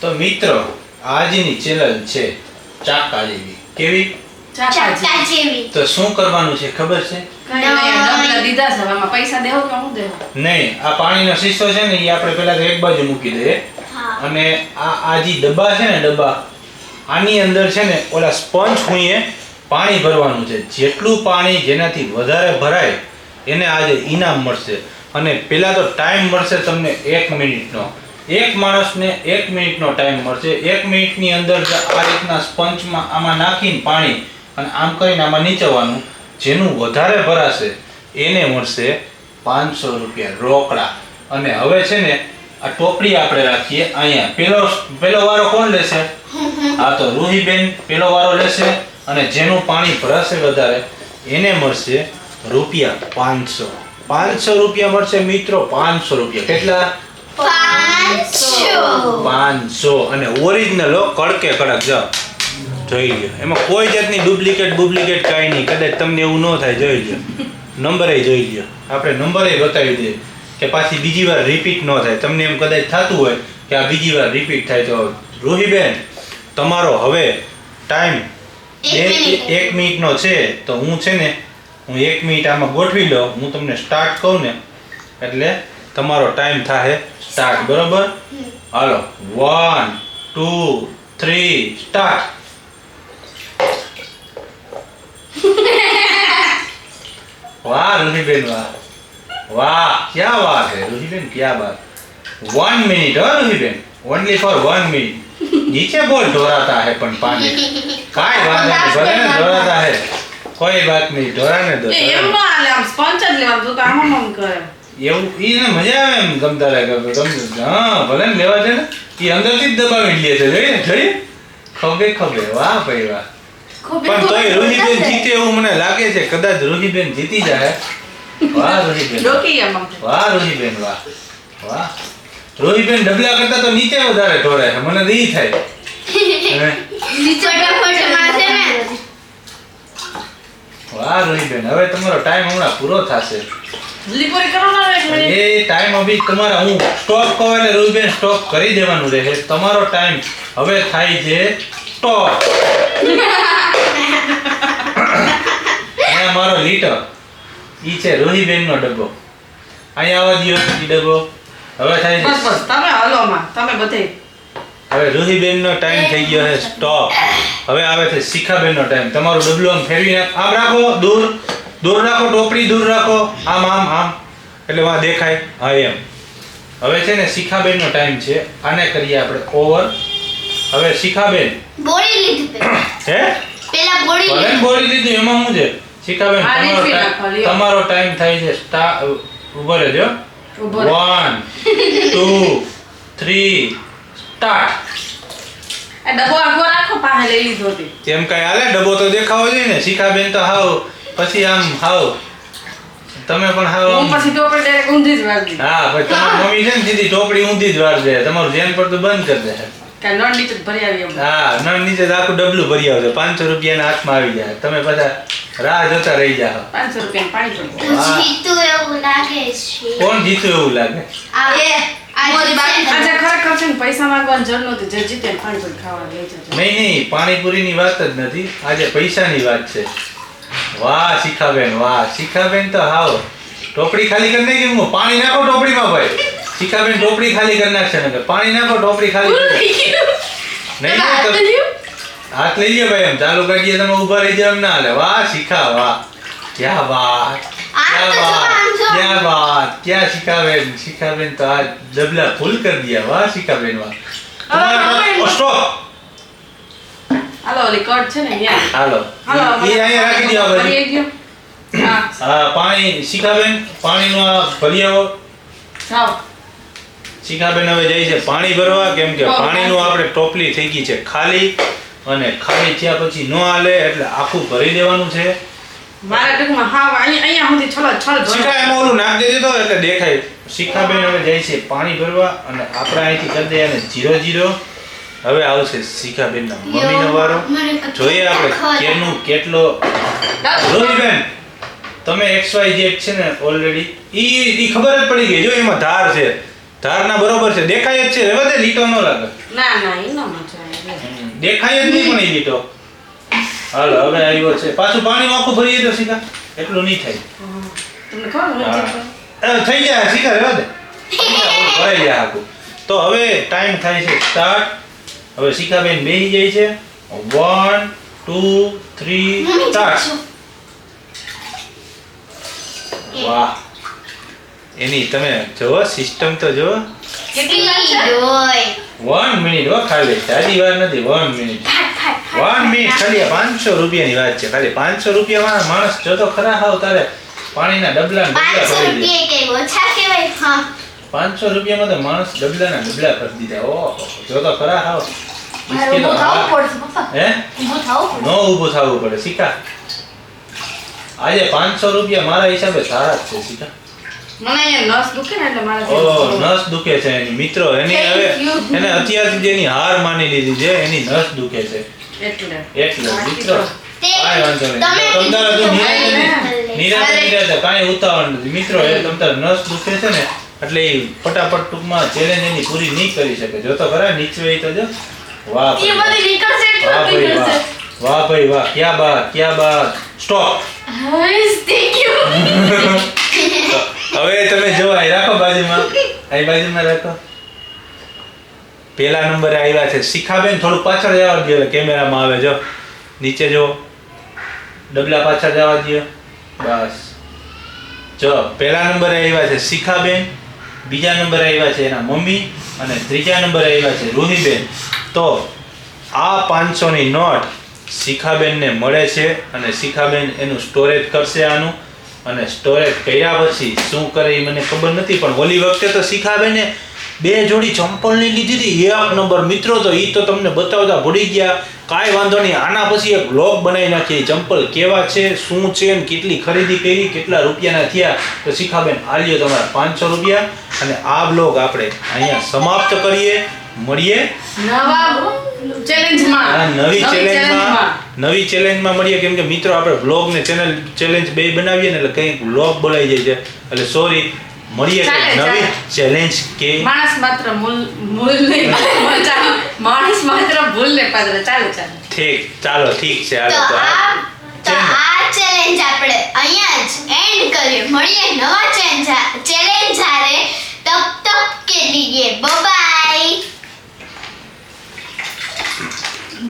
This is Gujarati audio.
તો મિત્રો આજની ચેનલ છે ચાકા જેવી. કેવી? ચાકા જેવી. તો શું કરવાનું છે ખબર છે? નહીં, ડબલા દીધા છે હવે આમાં પૈસા દેવો કે હું દેવો? નહીં આ પાણીનો શીશો છે ને એ આપણે પહેલા એક બાજુ મૂકી દઈએ. અને આ આ જે ડબ્બા છે ને ડબ્બા આની અંદર છે ને ઓલા સ્પંજ ખૂઈએ પાણી ભરવાનું છે. જેટલું પાણી જેનાથી વધારે ભરાય એને આજે ઇનામ મળશે. અને પહેલાં તો ટાઈમ મળશે તમને એક મિનિટનો. એક માણસને એક મિનિટનો ટાઈમ મળશે. એક મિનિટની અંદર આ રીતના સ્પંચમાં આમાં નાખીને પાણી અને આમ કરીને આમાં નીચવાનું જેનું વધારે ભરાશે એને મળશે પાંચસો રૂપિયા રોકડા. અને હવે છે ને આ ટોપડી આપણે રાખીએ અહીંયા. પેલો પેલો વારો કોણ લેશે? આ તો રૂહીબેન પેલો વારો લેશે અને જેનું પાણી ભરાશે વધારે એને મળશે રૂપિયા પાંચસો. પાંચસો રૂપિયા મળશે મિત્રો પાંચસો રૂપિયા. કેટલા? પાંચસો. પાંચસો. અને ઓરિજિનલ હો કડકે કડક જો. જોઈ લ્યો. એમાં કોઈ જાતની ડુપ્લિકેટ ડુપ્લિકેટ કાંઈ નહીં. કદાચ તમને એવું ન થાય જોઈ લ્યો. નંબરે જોઈ લ્યો. આપણે નંબરે બતાવી દઈએ કે પાછી બીજી વાર રિપીટ ન થાય. તમને એમ કદાચ થતું હોય કે આ બીજી વાર રિપીટ થાય તો રોહીબેન તમારો હવે ટાઈમ એક મિનિટનો છે તો હું છે ને હું એક મિનિટ આમાં ગોઠવી લઉં. હું તમને સ્ટાર્ટ કહું ને એટલે તમારો ટાઈમ થાય સ્ટાર્ટ બરોબર hello one two three start વાહ રૂહીબેન વાહ વાહ ક્યાં વાત है રૂહીબેન ક્યાં બાત वन मिनट हो रूहीबेन ओनली फॉर वन मिनट नीचे बोल ढोराता है पण पानी काय बात नहीं भले ने ढोराता है कोई बात नहीं ढोराने दो એ એમ ન હાલે આમ સ્પંચ જ લેવાનું તું તો આમ આમ કરે એવું એને મજા આવે એમ ગમતા લાગે. ગમ હા ભલે ને લેવા છે ને એ અંદરથી જ દબાવી લે છે. જોઈએ જોઈએ ખબે ખબે વાહ ભાઈ વાહ. પણ તોય રૂહીબેન જીતે એવું મને લાગે છે. કદાચ રૂહીબેન જીતી જાય વાહ રૂહીબેન વાહ. રોહીબેન વાહ વાહ. રોહીબેન ડબલા કરતા તો નીચે વધારે ઢોળે છે. મને દી થાય. વાહ રોહીબેન હવે તમારો ટાઈમ હમણાં પૂરો થશે. ને એ ટાઈમ અભી તમારા હું સ્ટોપ કહું એટલે રોહીબેન સ્ટોપ કરી દેવાનું રહે. તમારો ટાઈમ હવે થાય છે સ્ટોપ અહીંયા મારો લીટર ઈ છે રોહીબેનનો ડબ્બો. અહીંયા આવવા દ્યો ઈ ડબ્બો. હવે થાય છે બસ બસ તમે હલો માં તમે બધે. હવે રૂહીબેનનો ટાઈમ થઈ ગયો છે સ્ટોપ હવે આવે છે શિખાબેનનો ટાઈમ તમારો ડબલું આમ ફેરવી આમ રાખો દૂર. દૂર રાખો ટોપડી દૂર રાખો. આમ આમ આમ. એટલે વા દેખાય. હા એમ. હવે છે ને શિખાબેનનો ટાઈમ છે. આને કરીએ આપણે ઓવર હવે શિખાબેન. બોળી લીધું હે? પેલા બોળી ભલે બોળી લીધું એમાં શું છે? શિખાબેન તમારો. તમારો ટાઈમ થાય છે. સ્ટા ઊભો રહેજો ઊભો રહે. વન ટુ થ્રી સ્ટાર્ટ આ ડબ્બો આગો રાખો પાસે લઈ લીધો તેમ કઈ હાલે? ડબ્બો તો દેખાવો જોઈએ ને. શિખાબેન તો હાવ પછી આમ હાવ. તમે પણ હાવ હું પછી ટોપડી ડાયરેક્ટ ઊંધી જ વાગી હા ભાઈ તમારી મમ્મી છે ને સીધી ટોપડી ઊંધી જ વાર દે તમારું પર તો બંધ કરી દે. કે નળ નીચે ભરી આવી હા નળ નીચે આખું ડબલું ભરી આવશે પાંચસો રૂપિયાના હાથમાં આવી જાય. તમે પાછા રાહ જોતા રહી જાઓ. પાંચસો રૂપિયા પાણી ચડવું તું વાહ. જીતું એવું લાગે છે. કોણ જીતું એવું લાગે? ને. ને પૈસા ને પાણીપુરી નહીં નહીં પાણીપુરીની વાત જ નથી. આજે પૈસાની વાત છે. વાહ શિખાબેન વાહ. શિખાબેન તો હાવ ટોપડી ખાલી કરી નાખી હું પાણી નાખો ટોપડીમાં ભાઈ. શિખાબેન ટોપડી ખાલી કરી નાખશે ને પાણી નાખો ટોપડી ખાલી નહીં હાથ. લઈ લ્યો. ભાઈ એમ. ચાલુ કરીએ તમે ઊભા રહી જાવ એમ ના હાલે. વાહ શિખા વાહ. ક્યાં વાત. ક્યાં વાત. ક્યાં વાત. ક્યાં શિખાબેન? શિખાબેન તો આ ડબલા ફૂલ કરી દીયા. વાહ શિખાબેન વાહ. સ્ટોપ હાલો ઓલી કટ છે ને ન્યા. હાલો. હાલો ઈ અહીંયા રાખી દો બાજુ. ભરી ગયો હા. પાણી શિખાબેન પાણીનો આ ભરી આવો. જાઓ. શિખાબેન હવે જાય છે પાણી ભરવા કેમ કે પાણીનું આપણે ટોપલી થઈ ગઈ છે ખાલી અને ખાલી થયા પછી ન હાલે એટલે આખું ભરી દેવાનું છે. મારા ટૂંકમાં હા અહીંયા અહીંયા સુધી છલો છલ શીખા એમાં ઓલું નાખ દેજો તો એટલે દેખાય. શિખાબેન હવે જાય છે પાણી ભરવા અને આપણે અહીંથી કરી દઈએ અને જીરો જીરો. હવે આવશે શિખાબેન ના મમ્મી નો વારો જોઈએ આપણે કેનું કેટલો રોહીબેન તમે એક્સ વાય ઝેડ છે ને ઓલરેડી ઈ ઈ ખબર જ પડી ગઈ. જો એમાં ધાર છે. ધારના બરોબર છે. દેખાય જ છે. રેવા દે લીટો ન લાગે. ના ના એ ન મજા દેખાય જ નહીં પણ એ લીટો. હાલ હવે આવ્યો છે. પાછું પાણી આખું ભરીએ તો સીધા એટલું નહીં થાય. તમને ખબર થઈ જાય સીધા રહેવા દે. ભરાઈ જાય આખું. તો હવે ટાઈમ થાય છે. સ્ટાર્ટ હવે શિખાબેન બેસી જાય છે. વન ટુ થ્રી સ્ટાર્ટ વાહ. એની તમે જોવો સિસ્ટમ તો જોવો કેટલી વાર છે? સ્પીડ હોય. વન મિનિટ હો ખાલી. સાદી વાર નથી વન મિનિટ વન મિનિટ ખાલી પાંચસો રૂપિયાની વાત છે. ખાલી પાંચસો રૂપિયામાં માણસ જો તો ખરા હાવ તારે પાણીના ડબલા ને ડબલા ભરી દે. રૂપિયા કઈ ઓછા કહેવાય? હા. પાંચસો રૂપિયામાં તો માણસ ડબલાના ડબલા કરી દીધા. ઓહો જો તો ખરા હાવ. ઊભું હા. નો ઊભું થવું પડે સીતા આજે પાંચસો રૂપિયા મારા હિસાબે સારા જ છે સીતા મને નસ દુખે ને એટલે મારે ઓ થોડું- નસ દુખે છે એની મિત્રો એની હવે એને અત્યાર સુધી હાર માની લીધી છે એની નસ દુખે છે એટલે એટલે મિત્રો કાંઈ વાંધો નહીં તમે તમ તારે તું કીધું નિરાંતે- તો નિરાંતે નિરાંતે કાંઈ ઉતાવળ નથી મિત્રો એ તમ તારે નસ દુખે છે ને એટલે એ ફટાફટ ટૂંકમાં ચેલેન્જ એની પૂરી નહીં કરી શકે જો તો ખરા નીચવે તો જો વાહ એ બધી નીકળશે એટલું વાહ ભાઈ વાહ. નીકળશે વાહ ભાઈ વાહ. ક્યાં બાત ક્યાં બાત. સ્ટોપ હાઈસ થેન્ક યુ હવે તમે જો અહીં રાખો બાજુમાં. અહીં બાજુમાં રાખો. પેલા નંબરે આવ્યા છે. શિખાબેન થોડું પાછળ જવા દો કેમેરામાં આવે જો. નીચે જો ડબલા પાછળ જવા દો બસ. જો પેલા નંબરે આવ્યા છે શિખાબેન બીજા નંબરે આવ્યા છે એના મમ્મી અને ત્રીજા નંબરે આવ્યા છે રૂહીબેન તો આ પાંચસોની નોટ શિખાબેનને મળે છે અને શિખાબેન એનું સ્ટોરેજ કરશે આનું અને સ્ટોરેજ કર્યા પછી શું કરે એ મને ખબર નથી, પણ ઓલી વખતે તો શિખાબેને બે જોડી ચંપલની લીધી હતી. એક નંબર મિત્રો તો એ તો તમને બતાવતા ભૂલી ગયા. કાંઈ વાંધો નહીં, આના પછી એક બ્લોગ બનાવી નાખીએ. ચંપલ કેવા છે, શું છે ને કેટલી ખરીદી કરી, કેટલા રૂપિયાના થયા. તો શિખાબેન આલ્યો તમારા પાંચસો રૂપિયા. અને આ બ્લોગ આપણે અહીંયા સમાપ્ત કરીએ. મળીએ? નવા ચેલેન્જમાં નવી ચેલેન્જમાં નવી ચેલેન્જમાં મળીએ. કેમ કે મિત્રો આપણે બ્લોગ ને ચેનલ ચેલેન્જ બે બનાવીએ ને એટલે કંઈક બ્લોગ બોલાઈ જાય છે. એટલે સોરી મળીએ નવી ચેલેન્જ કે માણસ માત્ર મૂળ મૂળ નહીં માણસ માત્ર ભૂલ ને પાત્ર. ચાલો ચાલો. ઠીક ચાલો ઠીક છે હાલો તો આ આ તો આ ચેલેન્જ આપણે અહીંયા જ એન્ડ કરીએ મળીએ નવા ચેલેન્જ ચેલેન્જ હારે. તબ ટપ કે લીએ બાય